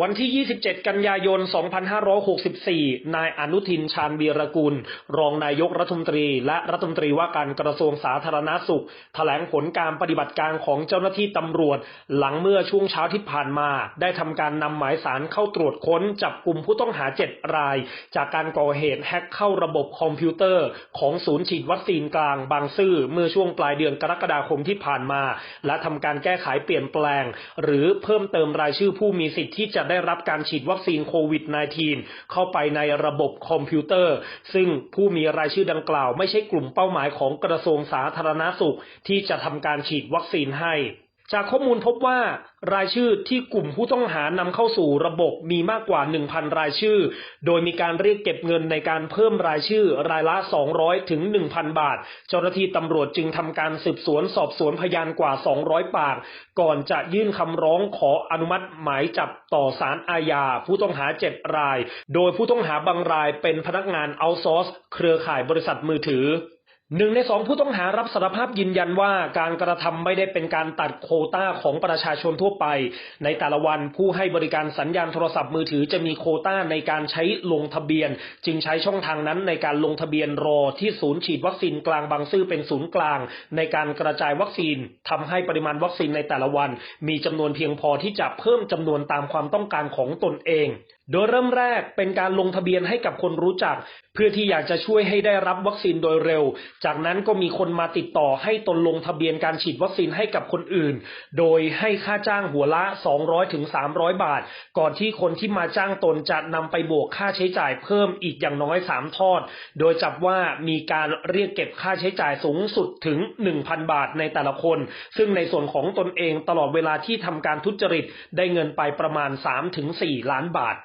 วันที่ 27 กันยายน 2564 นายอนุทินชาญวีรกุล รองนายกรัฐมนตรี และรัฐมนตรีว่าการกระทรวงสาธารณาสุข แถลงผลการปฏิบัติการของเจ้าหน้าที่ตำรวจ หลังเมื่อช่วงเช้าที่ผ่านมา ได้ทำการนำหมายสารเข้าตรวจค้นจับกลุ่มผู้ต้องหา 7 ราย จากการก่อเหตุแฮ็กเข้าระบบคอมพิวเตอร์ ของศูนย์ฉีดวัคซีนกลางบางซื่อเมื่อช่วงปลายเดือนกรกฎาคมที่ผ่านมา และทำการแก้ไขเปลี่ยนแปลง หรือเพิ่มเติมรายชื่อผู้มีสิทธิ์ที่จะะได้รับการฉีดวัคซีนโควิด -19 เข้าไปในระบบคอมพิวเตอร์ ซึ่งผู้มีรายชื่อดังกล่าว ไม่ใช่กลุ่มเป้าหมายของกระทรวงสาธารณาสุข ที่จะทำการฉีดวัคซีนให้ จากข้อมูลพบว่ารายชื่อที่กลุ่มผู้ต้องหานำเข้าสู่ระบบมีมากกว่า 1,000 รายชื่อ โดยมีการเรียกเก็บเงินในการเพิ่มรายชื่อรายละ 200 ถึง 1,000 บาท เจ้าหน้าที่ตำรวจจึงทำการสืบสวนสอบสวนพยานกว่า 200 ปาก ก่อนจะยื่นคำร้องขออนุมัติหมายจับต่อศาลอาญาผู้ต้องหา 7 ราย โดยผู้ต้องหาบางรายเป็นพนักงานเอาซอร์สเครือข่ายบริษัทมือถือ หนึ่งในสองผู้ต้องหารับสารภาพยืนยันว่าการกระทำไม่ได้เป็นการตัดโคต้าของประชาชนทั่วไป ในแต่ละวันผู้ให้บริการสัญญาณโทรศัพท์มือถือจะมีโคต้าในการใช้ลงทะเบียน จึงใช้ช่องทางนั้นในการลงทะเบียนรอที่ศูนย์ฉีดวัคซีนกลางบางซื่อเป็นศูนย์กลาง ในการกระจายวัคซีนทำให้ปริมาณวัคซีนในแต่ละวัน มีจำนวนเพียงพอที่จะเพิ่มจำนวนตามความต้องการของตนเอง โดยเริ่มแรกเป็นการลงทะเบียนให้กับคนรู้จัก เพื่อที่อยากจะช่วยให้ได้รับวัคซีนโดยเร็ว จากนั้นก็มีคนมาติดต่อให้ตนลงทะเบียนการฉีดวัคซีนให้กับคนอื่น โดยให้ค่าจ้างหัวละ200ถึง300 บาท ก่อนที่คนที่มาจ้างตนจะนำไปบวกค่าใช้จ่ายเพิ่มอีกอย่างน้อย 3 ทอด โดยจับว่ามีการเรียกเก็บค่าใช้จ่ายสูงสุดถึง 1,000 บาทในแต่ละคน ซึ่งในส่วนของตนเองตลอดเวลาที่ทำการทุจริตได้เงินไปประมาณ 3-4 ล้านบาท